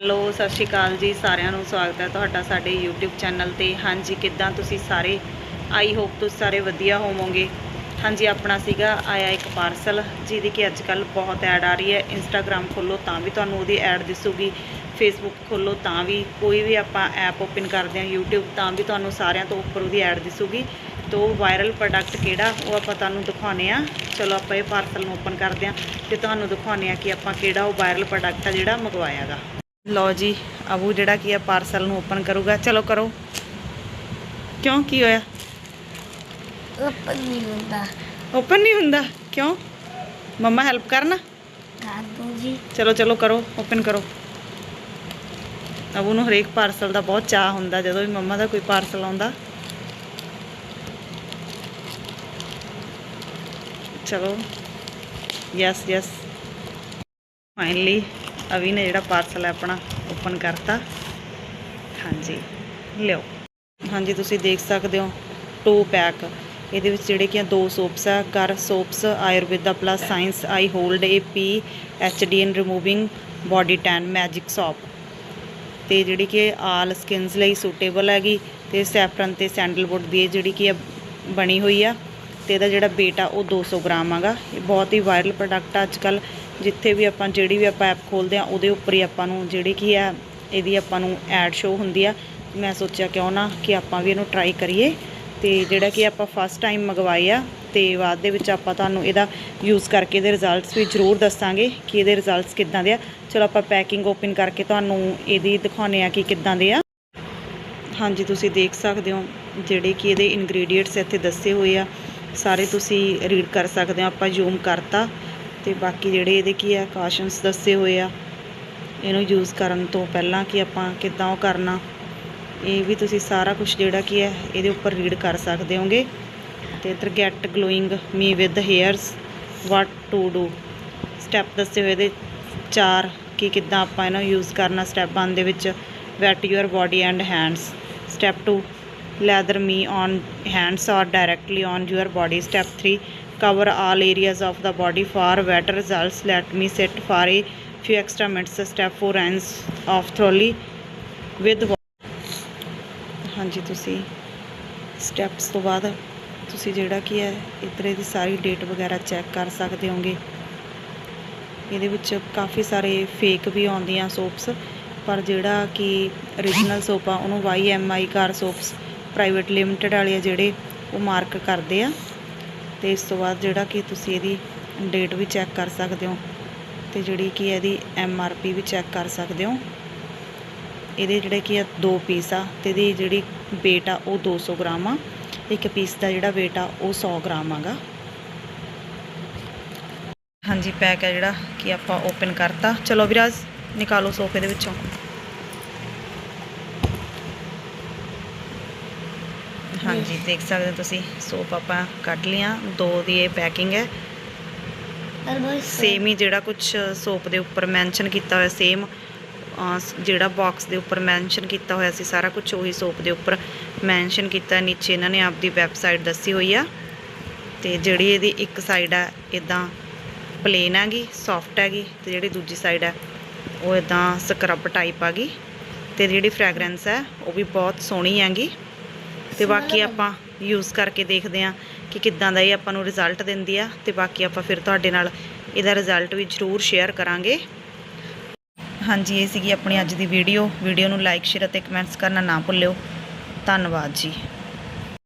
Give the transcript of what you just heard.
Hello, ਸਤਿ ਸ਼੍ਰੀ ਅਕਾਲ ਜੀ, ਸਾਰਿਆਂ ਨੂੰ ਸਵਾਗਤ ਹੈ ਤੁਹਾਡਾ ਸਾਡੇ YouTube ਚੈਨਲ ਤੇ। ਹਾਂਜੀ, ਕਿੱਦਾਂ ਤੁਸੀਂ ਸਾਰੇ? ਆਈ ਹੋਪ ਤੁਸੀਂ ਸਾਰੇ ਵਧੀਆ ਹੋਵੋਗੇ। ਹਾਂਜੀ, ਆਪਣਾ ਸੀਗਾ ਆਇਆ ਇੱਕ ਪਾਰਸਲ, ਜਿਹਦੀ ਕਿ ਅੱਜ ਕੱਲ ਬਹੁਤ ਐਡ ਆ ਰਹੀ ਹੈ। Instagram ਖੋਲੋ ਤਾਂ ਵੀ ਤੁਹਾਨੂੰ ਉਹਦੀ ਐਡ ਦਿਸੂਗੀ। Facebook ਖੋਲੋ ਤਾਂ ਵੀ ਕੋਈ ਵੀ ਆਪਾਂ ਐਪ ਓਪਨ ਕਰਦੇ ਹਾਂ YouTube, ਤਾਂ ਵੀ ਤੁਹਾਨੂੰ ਸਾਰਿਆਂ ਤੋਂ ਉੱਪਰ ਉਹਦੀ ਐਡ ਦਿਸੂਗੀ। ਤੋ ਵਾਇਰਲ ਪ੍ਰੋਡਕਟ ਕਿਹੜਾ, ਉਹ ਆਪਾਂ ਤੁਹਾਨੂੰ ਦਿਖਾਉਣੇ ਆ ਚਲੋ, ਆਪਾਂ ਇਹ ਪਾਰਸਲ ਨੂੰ ਓਪਨ ਕਰਦੇ ਹਾਂ ਤੇ ਤੁਹਾਨੂੰ ਦਿਖਾਉਣੇ ਆ ਕਿ ਆਪਾਂ ਕਿਹੜਾ ਉਹ ਵਾਇਰਲ ਪ੍ਰੋਡਕਟ ਆ ਜਿਹੜਾ ਮੰਗਵਾਇਆਗਾ ਲਓ ਜੀ ਅਬੂ ਜਿਹੜਾ ਕੀ ਆ ਪਾਰਸਲ ਨੂੰ ਓਪਨ ਕਰੂਗਾ। ਚਲੋ ਕਰੋ। ਕਿਉਂ? ਕੀ ਹੋਇਆ? ਓਪਨ ਨਹੀਂ ਹੁੰਦਾ। ਓਪਨ ਨਹੀਂ ਹੁੰਦਾ? ਕਿਉਂ? ਮੰਮਾ ਹੈਲਪ ਕਰਨਾ? ਦਾਦੂ ਜੀ। ਚਲੋ ਚਲੋ ਕਰੋ ਓਪਨ ਕਰੋ। ਅਬੂ ਨੂੰ ਹਰੇਕ ਪਾਰਸਲ ਦਾ ਬਹੁਤ ਚਾਹ ਹੁੰਦਾ ਜਦੋਂ ਵੀ ਮੰਮਾ ਦਾ ਕੋਈ ਪਾਰਸਲ ਆਉਂਦਾ। ਚਲੋ। ਯੈਸ ਯੈਸ ਫਾਈਨਲੀ ਅਵੀ ਨੇ ਜਿਹੜਾ ਪਾਰਸਲ ਹੈ ਆਪਣਾ ਓਪਨ ਕਰਤਾ। ਹਾਂਜੀ, ਲਿਓ। ਹਾਂਜੀ, ਤੁਸੀਂ ਦੇਖ ਸਕਦੇ ਹੋ ਟੂ ਪੈਕ ਇਹਦੇ ਵਿੱਚ ਜਿਹੜੇ ਕਿ ਆ ਦੋ ਸੋਪਸ ਆ Ghar soaps Ayurveda plus science I hold a P H D in removing body tan magic soap ਤੇ ਜਿਹੜੀ ਕਿ ਆਲ ਸਕਿਨਸ ਲਈ ਸੂਟੇਬਲ ਹੈਗੀ, ਤੇ ਸੈਫਰਨ ਤੇ ਸੈਂਡਲਵੁੱਡ ਦੀ ਇਹ ਜਿਹੜੀ ਕਿ ਆ ਬਣੀ ਹੋਈ ਆ। ਤੇ ਇਹਦਾ ਜਿਹੜਾ weight ਆ ਉਹ 200 ਗ੍ਰਾਮ ਹੈਗਾ ਇਹ ਬਹੁਤ ਹੀ ਵਾਇਰਲ ਪ੍ਰੋਡਕਟ ਆ ਅੱਜ ਕੱਲ ਜਿੱਥੇ ਵੀ ਆਪਾਂ, ਜਿਹੜੀ ਵੀ ਆਪਾਂ ਐਪ ਖੋਲਦੇ ਆ, ਉਹਦੇ ਉੱਪਰ ਹੀ ਆਪਾਂ ਨੂੰ ਜਿਹੜੀ ਕੀ ਆ, ਇਹਦੀ ਆਪਾਂ ਨੂੰ ਐਡ ਸ਼ੋ ਹੁੰਦੀ ਆ। ਮੈਂ ਸੋਚਿਆ ਕਿਉਂ ਨਾ ਕਿ ਆਪਾਂ ਵੀ ਇਹਨੂੰ ਟਰਾਈ ਕਰੀਏ। ਤੇ ਜਿਹੜਾ ਕਿ ਆਪਾਂ ਫਸਟ ਟਾਈਮ ਮੰਗਵਾਏ ਆ, ਤੇ ਬਾਅਦ ਦੇ ਵਿੱਚ ਆਪਾਂ ਤੁਹਾਨੂੰ ਇਹਦਾ ਯੂਜ਼ ਕਰਕੇ ਇਹਦੇ ਰਿਜ਼ਲਟਸ ਵੀ ਜ਼ਰੂਰ ਦੱਸਾਂਗੇ ਕਿ ਇਹਦੇ ਰਿਜ਼ਲਟਸ ਕਿੱਦਾਂ ਦੇ ਆ। ਚਲੋ ਆਪਾਂ ਪੈਕਿੰਗ ਓਪਨ ਕਰਕੇ ਤੁਹਾਨੂੰ ਇਹਦੀ ਦਿਖਾਉਨੇ ਆ ਕਿ ਕਿੱਦਾਂ ਦੇ ਆ। ਹਾਂਜੀ, ਤੁਸੀਂ ਦੇਖ ਸਕਦੇ ਹੋ ਜਿਹੜੇ ਕਿ ਇਹਦੇ ਇਨਗਰੀਡੀਐਂਟਸ ਇੱਥੇ ਦੱਸੇ ਹੋਏ ਆ। ਸਾਰੇ ਤੁਸੀਂ ਰੀਡ ਕਰ ਸਕਦੇ ਹੋ, ਆਪਾਂ ਜ਼ੂਮ ਕਰਤਾ ਤੇ ਬਾਕੀ ਜਿਹੜੇ ਇਹਦੇ ਕੀ ਆ ਕਾਸ਼ਨਸ ਦੱਸੇ ਹੋਏ ਆ, ਇਹਨੂੰ ਯੂਜ਼ ਕਰਨ ਤੋਂ ਪਹਿਲਾਂ ਕਿ ਆਪਾਂ ਕਿੱਦਾਂ ਉਹ ਕਰਨਾ। ਇਹ ਵੀ ਤੁਸੀਂ ਸਾਰਾ ਕੁਝ ਜਿਹੜਾ ਕੀ ਹੈ ਇਹਦੇ ਉੱਪਰ ਰੀਡ ਕਰ ਸਕਦੇ ਹੋਗੇ। ਤੇ ਇੱਧਰ get glowing me with hairs what to do step ਦੱਸੇ ਹੋਏ ਇਹਦੇ ਚਾਰ ਕਿ ਕਿੱਦਾਂ ਆਪਾਂ ਇਹਨੂੰ ਯੂਜ਼ ਕਰਨਾ ਸਟੈਪ 1 ਦੇ ਵਿੱਚ wet your body and hands step 2 lather me on hands or directly on your body step 3 cover all areas of the body. For better results, let me sit for a few extra minutes. Step 4 ends of thoroughly with wa- ਹਾਂਜੀ ਤੁਸੀਂ steps ਤੋਂ ਬਾਅਦ ਤੁਸੀਂ ਜਿਹੜਾ ਕੀ ਹੈ ਇੱਧਰ ਇਹਦੀ ਸਾਰੀ date ਵਗੈਰਾ ਚੈੱਕ ਕਰ ਸਕਦੇ ਹੋਗੇ ਇਹਦੇ ਵਿੱਚ ਕਾਫੀ ਸਾਰੇ ਫੇਕ ਵੀ ਆਉਂਦੀਆਂ ਸੋਪਸ ਪਰ ਜਿਹੜਾ ਕਿ origignal ਸੋਪ ਆ ਉਹਨੂੰ YMI ਕਾਰ ਸੋਪਸ ਪ੍ਰਾਈਵੇਟ ਲਿਮਟਿਡ ਵਾਲੇ ਆ ਜਿਹੜੇ ਉਹ ਮਾਰਕ ਕਰਦੇ ਆ। ਤੇ ਇਸ ਤੋਂ ਬਾਅਦ ਜਿਹੜਾ ਕਿ ਤੁਸੀਂ ਇਹਦੀ ਡੇਟ ਵੀ ਚੈੱਕ ਕਰ ਸਕਦੇ ਹੋ ਤੇ ਜਿਹੜੀ ਕਿ ਇਹਦੀ ਐਮ ਆਰ ਪੀ ਵੀ ਚੈੱਕ ਕਰ ਸਕਦੇ ਹੋ। ਇਹਦੇ ਜਿਹੜੇ ਕੀ ਆ ਦੋ ਪੀਸ ਆ ਤੇ ਇਹਦੀ ਜਿਹੜੀ weight ਆ ਉਹ 200 ਗ੍ਰਾਮ ਆ। ਇੱਕ ਪੀਸ ਦਾ ਜਿਹੜਾ weight ਆ ਉਹ 100 ਗ੍ਰਾਮ ਆਗਾ। ਹਾਂਜੀ ਪੈਕ ਹੈ ਜਿਹੜਾ ਕਿ ਆਪਾਂ ਓਪਨ ਕਰਤਾ। ਚਲੋ ਵਿਰਾਜ, ਨਿਕਾਲੋ ਸੋਫੇ ਦੇ ਵਿੱਚੋਂ। ਹਾਂਜੀ ਦੇਖ ਸਕਦੇ ਹੋ ਤੁਸੀਂ ਸੋਪ ਆਪਾਂ ਕੱਢ ਲਿਆ ਦੋ ਦੀ ਇਹ ਪੈਕਿੰਗ ਹੈ। ਸੇਮ ਹੀ ਜਿਹੜਾ ਕੁਝ ਸੋਪ ਦੇ ਉੱਪਰ ਮੈਂਸ਼ਨ ਕੀਤਾ ਹੋਇਆ ਸੇਮ ਜਿਹੜਾ ਬਾਕਸ ਦੇ ਉੱਪਰ ਮੈਂਸ਼ਨ ਕੀਤਾ ਹੋਇਆ ਸੀ ਸਾਰਾ ਕੁਝ ਉਹੀ ਸੋਪ ਦੇ ਉੱਪਰ ਮੈਂਸ਼ਨ ਕੀਤਾ ਨੀਚੇ ਇਹਨਾਂ ਨੇ ਆਪਦੀ ਵੈਬਸਾਈਟ ਦੱਸੀ ਹੋਈ ਆ। ਤੇ ਜਿਹੜੀ ਇਹਦੀ ਇੱਕ ਸਾਈਡ ਆ ਇਦਾਂ ਪਲੇਨ ਹੈਗੀ ਸੌਫਟ ਹੈਗੀ ਤੇ ਜਿਹੜੀ ਦੂਜੀ ਸਾਈਡ ਹੈ ਉਹ ਇਦਾਂ ਸਕਰਬ ਟਾਈਪ ਹੈਗੀ ਤੇ ਜਿਹੜੀ ਫ੍ਰੈਗਰੈਂਸ ਹੈ ਉਹ ਵੀ ਬਹੁਤ ਸੋਹਣੀ ਹੈਗੀ। ਤੇ ਬਾਕੀ ਆਪਾਂ ਯੂਜ਼ ਕਰਕੇ ਦੇਖਦੇ ਹਾਂ ਕਿ ਕਿੱਦਾਂ ਦਾ ਇਹ ਆਪਾਂ ਨੂੰ ਰਿਜ਼ਲਟ ਦਿੰਦੀ ਆ ਤੇ ਬਾਕੀ ਆਪਾਂ ਫਿਰ ਤੁਹਾਡੇ ਨਾਲ ਇਹਦਾ ਰਿਜ਼ਲਟ ਵੀ ਜ਼ਰੂਰ ਸ਼ੇਅਰ ਕਰਾਂਗੇ। ਹਾਂਜੀ, ਇਹ ਸੀਗੀ ਆਪਣੀ ਅੱਜ ਦੀ ਵੀਡੀਓ ਵੀਡੀਓ ਨੂੰ ਲਾਈਕ ਸ਼ੇਅਰ ਅਤੇ ਕਮੈਂਟਸ ਕਰਨਾ ਨਾ ਭੁੱਲਿਓ। ਧੰਨਵਾਦ ਜੀ।